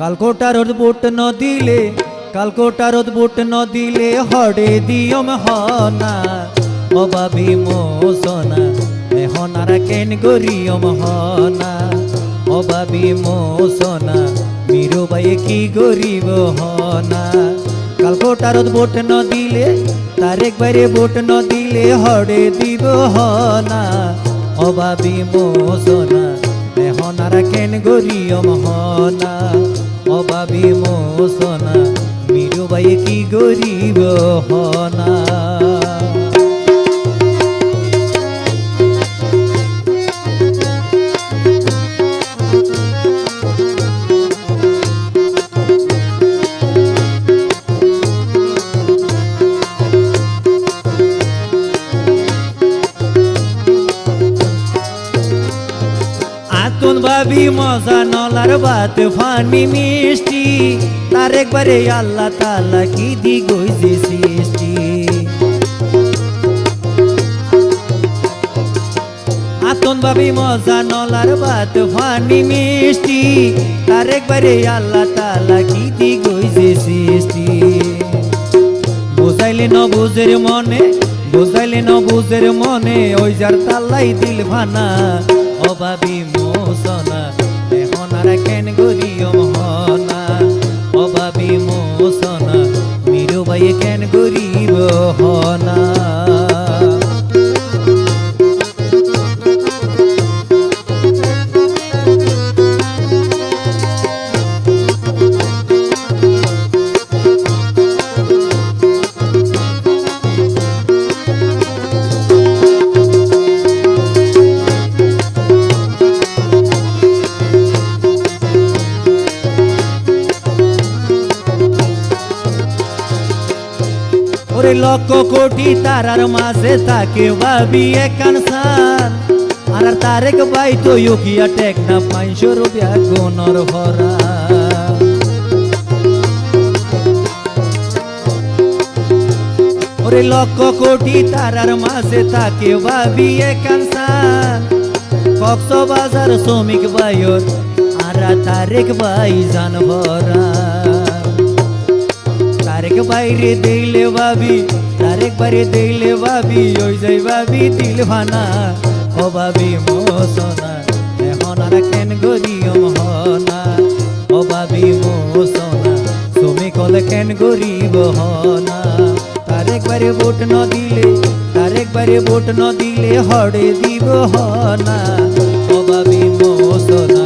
কালকোটার বুট ন দিলে কালকোটার বুট ন দিলে হড়ে দিয়ম হনা অবাবি মোসনা এখন আর কেন গরিয়ম হনা অবাবি মোসনা মিরু বাই কি গরিব হনা। কালকোটার বুট ন দিলে তার একবারে বুট ন দিলে হড়ে দিব হনা অবাবি মোসনা আর কেন গরিয়ম হনা অবাবি মোসনা মিরুবাই কি গরিব হনা? মজা নলার বাত, ফানি মিষ্টি। তার একবারে আল্লাহ তালা কি দি গইছে সৃষ্টি। আতন ভাবি মজা নলার বাত, ফানি মিষ্টি। তার একবারে আল্লাহ তালা কি দি গইছে সৃষ্টি। বুঝাইলে ন বুঝের মনে, বুঝাইলে ন বুঝের মনে, ওই যার তাল্লাই দিল ভানা অভাবী মোসনা কেন গরিয়ম মহনা অভাবী মোসনা মিরুবাই কেন গরিব হনা ওরে লক্ষ কোটি তারার মাঝে থাকে ভাবি একান সান আর তারেক বাই তো ইউকিয়া টেক না পাঁচশো রুপিয়া গুণর ভরা। ওরে লক্ষ কোটি তারার মাঝে থাকে ভাবি একান সান কক্সবাজার শ্রমিক বাইর আর তারেক বাই জান ভরা। বাইরে দিলে ভাবি তারেক বাইরে দিলে ভাবি, ওই যাই ভাবি দিল ভানা ও ভাবি মোসনা, এখন আর কেন গরিয়ম হনা ও ভাবি মোসনা, তুমি কলে কেন গরিব হনা তারেক বারে ভোট ন দিলে তারেক বারে ভোট ন দিলে হড়ে দিব হনা? ও ভাবি মোসনা,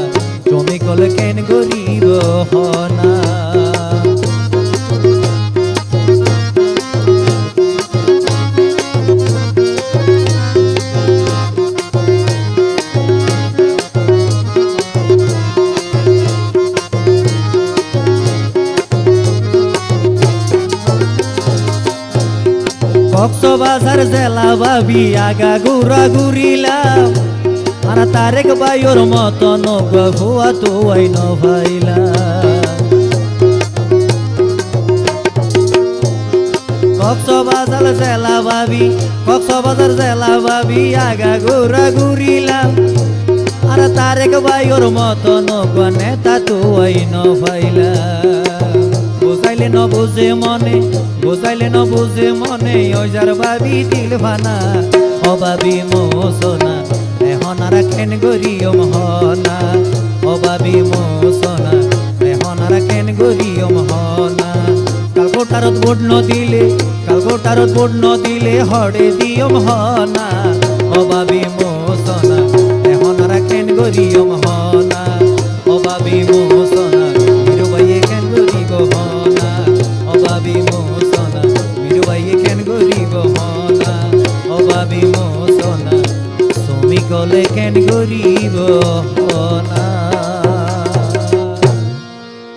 তুমি কলে কেন গরিব হনা কক্সবাজার জেলা ভাবি আগা ঘুরা ঘুরিলাম আর তারেক বাইর মতো নৌকা ভুয়া তো আইন ভাইলা কক্সবাজার জেলা ভাবি কক্সবাজার জেলা ভাবি আগা ঘুরা ঘুরিলাম আর তারেক বাইর মতো নৌকা নেতা তো আইন ভাইলা বুঝাইলে ন বুঝে মনে, বুঝাইলে ন বুঝে মনে, ওই যার ভাবি দিল ভানা, অভাবি মোসনা এখন আর কেন গরিয়ম হনা অভাবি মোসনা এখন আর কেন গরিয়ম হনা কালকোটারত বোট ন দিলে কালকোটারত বোট ন দিলে হড়ে দিয়ম হনা অভাবি মোসনা এখন আর কেন গরিয়ম কলে কেন হনা